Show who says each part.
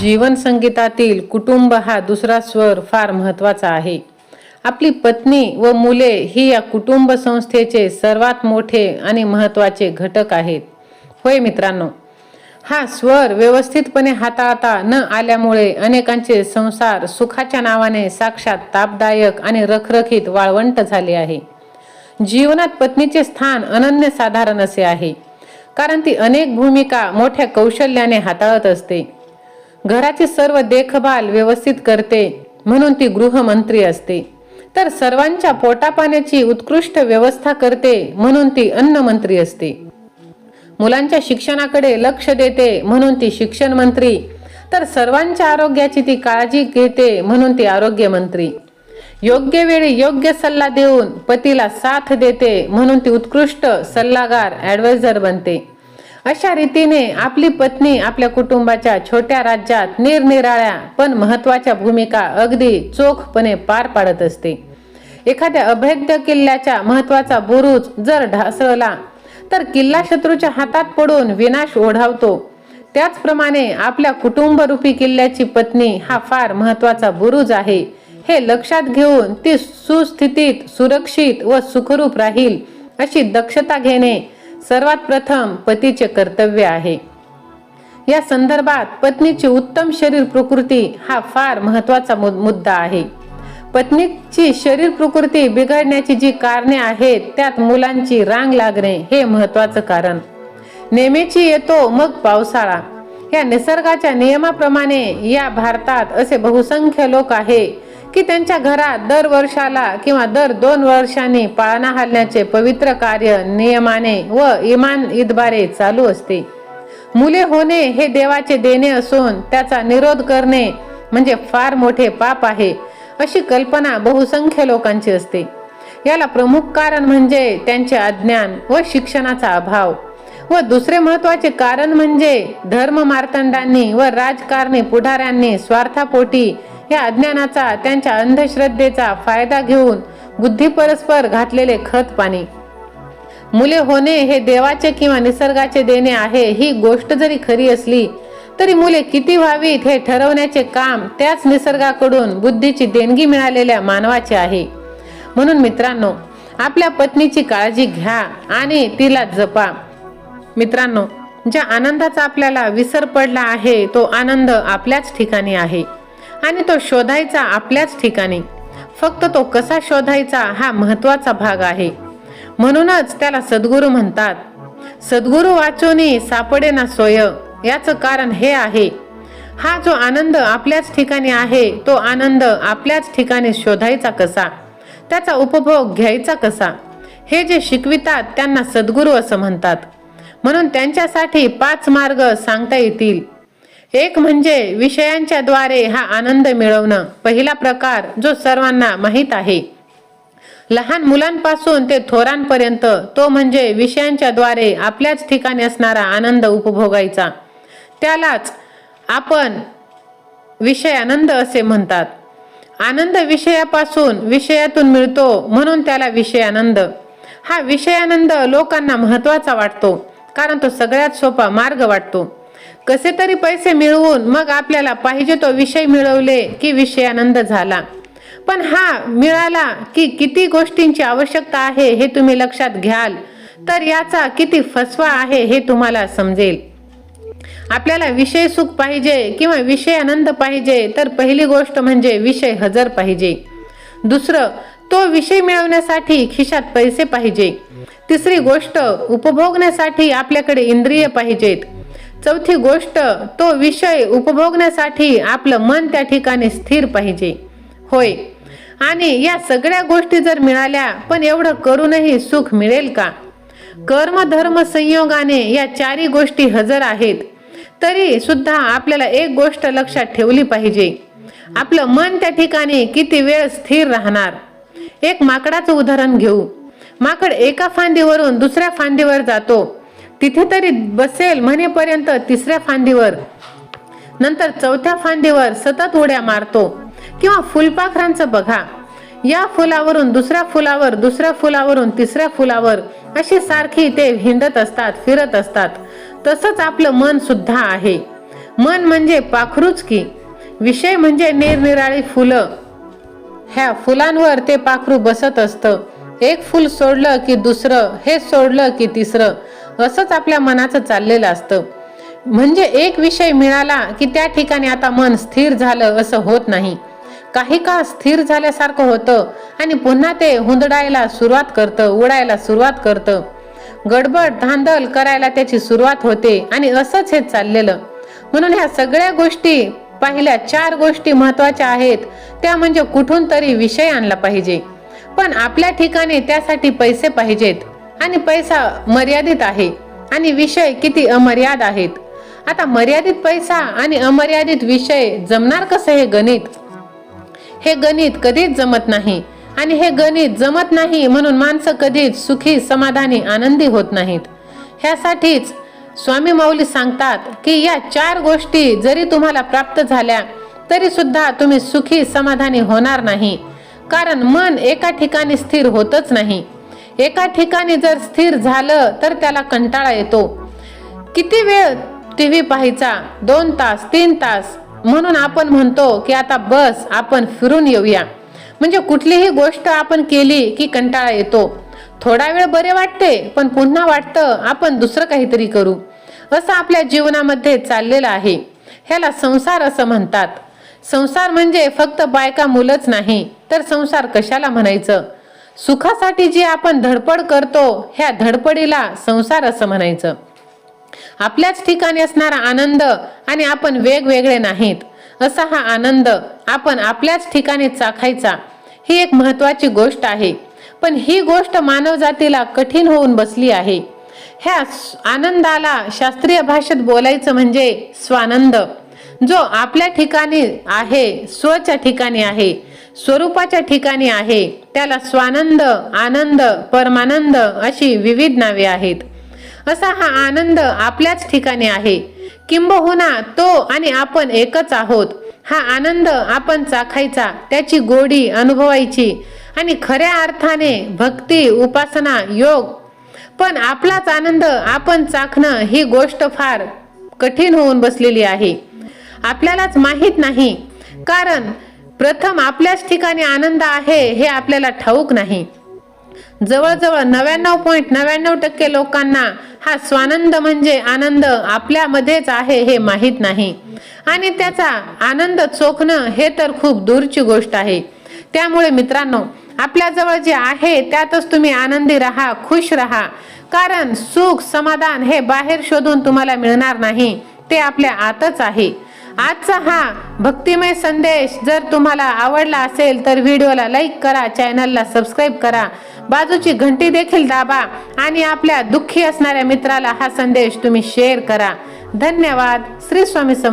Speaker 1: जीवन संगीतातील कुटुंब हा दुसरा स्वर फार महत्त्वाचा आहे. आपली पत्नी व मुले ही या कुटुंब संस्थेचे सर्वात मोठे आणि महत्त्वाचे घटक आहेत. होय मित्रांनो हा स्वर व्यवस्थितपणे हाताळता न आल्यामुळे अनेकांचे संसार सुखाच्या नावाने साक्षात तापदायक आणि रखरखीत वाळवंट झाले आहे. जीवनात पत्नीचे स्थान अनन्यसाधारण असे आहे कारण ती अनेक भूमिका मोठ्या कौशल्याने हाताळत असते. घराची सर्व देखभाल व्यवस्थित करते म्हणून ती गृहमंत्री असते. तर सर्वांच्या पोटापाण्याची उत्कृष्ट व्यवस्था करते म्हणून ती अन्नमंत्री असते. मुलांच्या शिक्षणाकडे लक्ष देते म्हणून ती शिक्षण मंत्री तर सर्वांच्या आरोग्याची ती काळजी घेते म्हणून ती आरोग्य मंत्री योग्य वेळी योग्य सल्ला देऊन पतीला साथ देते म्हणून ती उत्कृष्ट सल्लागार ॲडवायझर बनते. अशा रीतीने आपली पत्नी आपल्या कुटुंबाच्या छोट्या राज्यात निरनिराळ्या पण महत्त्वाच्या भूमिका अगदी चोखपणे पार पाडत असते. एखाद्या अभेद्य किल्ल्याच्या महत्त्वाचा बुरुज जर ढासळला तर किल्ला शत्रूच्या हातात पडून विनाश ओढावतो. त्याचप्रमाणे आपल्या कुटुंबरूपी किल्ल्याची पत्नी हा फार महत्त्वाचा बुरुज आहे. हे लक्षात घेऊन ती सुस्थितीत सुरक्षित व सुखरूप राहील अशी दक्षता घेणे सर्वात प्रथम पतीचे कर्तव्य आहे. या संदर्भात पत्नीची उत्तम शरीर प्रकृती हा फार महत्त्वाचा मुद्दा आहे. पत्नीची शरीर प्रकृती बिघडण्याची जी कारणे आहेत त्यात मुलांची रांग लागणे हे महत्वाचं कारण. नेहमीची येतो मग पावसाळा. या निसर्गाच्या नियमाप्रमाणे या भारतात असे बहुसंख्य लोक आहे की त्यांच्या घरात दर वर्षाला किंवा दर दोन वर्षांनी पाळणा हलण्याचे पवित्र कार्य नियमाने व इमान ईदबारे चालू असते. मुले होणे हे देवाचे देणे असून त्याचा निरोध करणे म्हणजे फार मोठे पाप आहे अशी कल्पना बहुसंख्य लोकांची असते. याला प्रमुख कारण म्हणजे त्यांचे अज्ञान व शिक्षणाचा अभाव. व दुसरे महत्त्वाचे कारण म्हणजे धर्म मार्तंडांनी व राजकारणी पुढाऱ्यांनी स्वार्थापोटी या अज्ञानाचा त्यांच्या अंधश्रद्धेचा फायदा घेऊन बुद्धी परस्पर घातलेले खत पाणी. मुले होणे हे देवाचे किंवा निसर्गाचे देणे आहे ही गोष्ट जरी खरी असली तरी मुले किती व्हावीत हे ठरवण्याचे काम त्याच निसर्गाकडून बुद्धीची देणगी मिळालेल्या मानवाचे आहे. म्हणून मित्रांनो आपल्या पत्नीची काळजी घ्या आणि तिला जपा. मित्रांनो ज्या आनंदाचा आपल्याला विसर पडला आहे तो आनंद आपल्याच ठिकाणी आहे. आणि तो शोधायचा आपल्याच ठिकाणी. फक्त तो कसा शोधायचा हा महत्त्वाचा भाग आहे. म्हणूनच त्याला सद्गुरू म्हणतात सद्गुरू वाचोनी सापडे ना सोय. याचं कारण हे आहे. हा जो आनंद आपल्याच ठिकाणी आहे तो आनंद आपल्याच ठिकाणी शोधायचा कसा? त्याचा उपभोग घ्यायचा कसा? हे जे शिकवितात त्यांना सद्गुरू असं म्हणतात. म्हणून त्यांच्यासाठी पाच मार्ग सांगता येतील. एक म्हणजे विषयांच्या द्वारे हा आनंद मिळवणं. पहिला प्रकार जो सर्वांना माहीत आहे. लहान मुलांपासून ते थोरांपर्यंत तो म्हणजे विषयांच्या द्वारे आपल्याच ठिकाणी असणारा आनंद उपभोगायचा. त्यालाच आपण विषय आनंद असे म्हणतात. आनंद विषयापासून विषयातून मिळतो म्हणून त्याला विषय आनंद. हा विषय आनंद लोकांना महत्त्वाचा वाटतो. कारण तो सगळ्यात सोपा मार्ग वाटतो. कसे तरी पैसे मिळवून मग आपल्याला पाहिजे तो विषय मिळवले की विषय आनंद झाला. पण हा मिळाला की किती गोष्टींची आवश्यकता आहे हे तुम्ही लक्षात घ्याल. तर याचा किती फसवा आहे हे तुम्हाला समजेल. आपल्याला विषय सुख पाहिजे किंवा विषय आनंद पाहिजे तर पहिली गोष्ट म्हणजे विषय हजर पाहिजे. दुसरं तो विषय मिळवण्यासाठी खिशात पैसे पाहिजे. तिसरी गोष्ट उपभोगण्यासाठी आपल्याकडे इंद्रिय पाहिजेत. चौथी गोष्ट तो विषय उपभोगण्यासाठी आपलं मन त्या ठिकाणी स्थिर पाहिजे. होय. आणि या सगळ्या गोष्टी जर मिळाल्या पण एवढं करूनही सुख मिळेल का? कर्म धर्म संयोगाने या चारी गोष्टी हजर आहेत तरी सुद्धा आपल्याला एक गोष्ट लक्षात ठेवली पाहिजे. आपलं मन त्या ठिकाणी किती वेळ स्थिर राहणार? एक माकडाचं उदाहरण घेऊ. माकड एका फांदीवरून दुसऱ्या फांदीवर जातो. तिथे तरी बसेल म्हणेपर्यंत तिसऱ्या फांदीवर. नंतर चौथ्या फांदीवर सतत उड्या मारतो किंवा फुलपाखरांचं बघा. या फुलावरून दुसऱ्या फुलावर दुसऱ्या फुलावरून तिसऱ्या फुलावर अशी सारखी ते हिंडत असतात फिरत असतात. तसंच आपलं मन सुद्धा आहे. मन म्हणजे पाखरूच की. विषय म्हणजे निरनिराळी फुलं. ह्या फुलांवर ते पाखरू बसत असतं. एक फुल सोडलं की दुसरं हे सोडलं की तिसरं. असंच आपल्या मनाचं चाललेलं असतं. म्हणजे एक विषय मिळाला की त्या ठिकाणी आता मन स्थिर झालं असं होत नाही. काही काळ स्थिर झाल्यासारखं होतं आणि पुन्हा ते हुंदडायला सुरुवात करतं उडायला सुरुवात करतं. गडबड धांदल करायला त्याची सुरुवात होते आणि असंच हे चाललेलं. म्हणून ह्या सगळ्या गोष्टी पहिल्या चार गोष्टी महत्त्वाच्या आहेत. त्या म्हणजे कुठून तरी विषय आणला पाहिजे. पण आपल्या ठिकाणी त्यासाठी पैसे पाहिजेत. आणि पैसा मर्यादित आहे. आणि विषय किती अमर्याद आहेत. आता मर्यादित पैसा आणि अमर्यादित विषय जमणार कसं हे गणित? हे गणित कधीच जमत नाही. आणि हे गणित जमत नाही म्हणून माणसं कधीच सुखी समाधानी आनंदी होत नाहीत. ह्यासाठीच स्वामी माऊली सांगतात की या चार गोष्टी जरी तुम्हाला प्राप्त झाल्या तरी सुद्धा तुम्ही सुखी समाधानी होणार नाही. कारण मन एका ठिकाणी स्थिर होतच नाही. एका ठिकाणी जर स्थिर झालं तर त्याला कंटाळा येतो. किती वेळ टी व्ही पाहायचा? दोन तास तीन तास. म्हणून आपण म्हणतो की आता बस आपण फिरून येऊया. म्हणजे कुठलीही गोष्ट आपण केली की कंटाळा येतो. थोडा वेळ बरे वाटते पण पुन्हा वाटतं आपण दुसरं काहीतरी करू. असं आपल्या जीवनामध्ये चाललेलं आहे. ह्याला संसार असं म्हणतात. संसार म्हणजे फक्त बायका मुलंच नाही तर संसार कशाला म्हणायचं? सुखासाठी जी आपण धडपड करतो ह्या धडपडीला संसार असं म्हणायचं. आपल्याच ठिकाणी असणारा आनंद आणि आपण वेगवेगळे नाहीत. असा हा आनंद आपण आपल्याच ठिकाणी चाखायचा ही एक महत्वाची गोष्ट आहे. पण ही गोष्ट मानवजातीला कठीण होऊन बसली आहे. ह्या आनंदाला शास्त्रीय भाषेत बोलायचं म्हणजे स्वानंद. जो आपल्या ठिकाणी आहे स्वच्या ठिकाणी आहे स्वरूपाच्या ठिकाणी आहे त्याला स्वानंद आनंद परमानंद अशी विविध नावे आहेत. असा हा आनंद आपल्याच ठिकाणी आहे. किंबहुना तो आणि आपण एकच आहोत. हा आनंद आपण चाखायचा त्याची गोडी अनुभवायची आणि खऱ्या अर्थाने भक्ती उपासना योग. पण आपलाच आनंद आपण चाखणं ही गोष्ट फार कठीण होऊन बसलेली आहे. आपल्यालाच माहीत नाही. कारण प्रथम आपल्याच ठिकाणी आनंद आहे हे आपल्याला ठाऊक नाही. जवळजवळ नव्याण्णव पॉईंट नव्याण्णव टक्के लोकांना हा स्वानंद म्हणजे आनंद आपल्यामध्येच आहे हे माहीत नाही. आणि त्याचा आनंद चोखणं हे तर खूप दूरची गोष्ट आहे. त्यामुळे मित्रांनो आपल्याजवळ जे आहे त्यातच तुम्ही आनंदी राहा खुश राहा. कारण सुख समाधान हे बाहेर शोधून तुम्हाला मिळणार नाही. ते आपल्या आतच आहे. आजचा हा भक्तिमय संदेश जर तुम्हाला आवडला असेल तर व्हिडिओला लाईक करा चॅनलला सबस्क्राईब करा. बाजूची घंटी देखील दाबा आणि आपल्या दुःखी असणाऱ्या मित्राला हा संदेश तुम्ही शेअर करा. धन्यवाद. श्री स्वामी समर्थ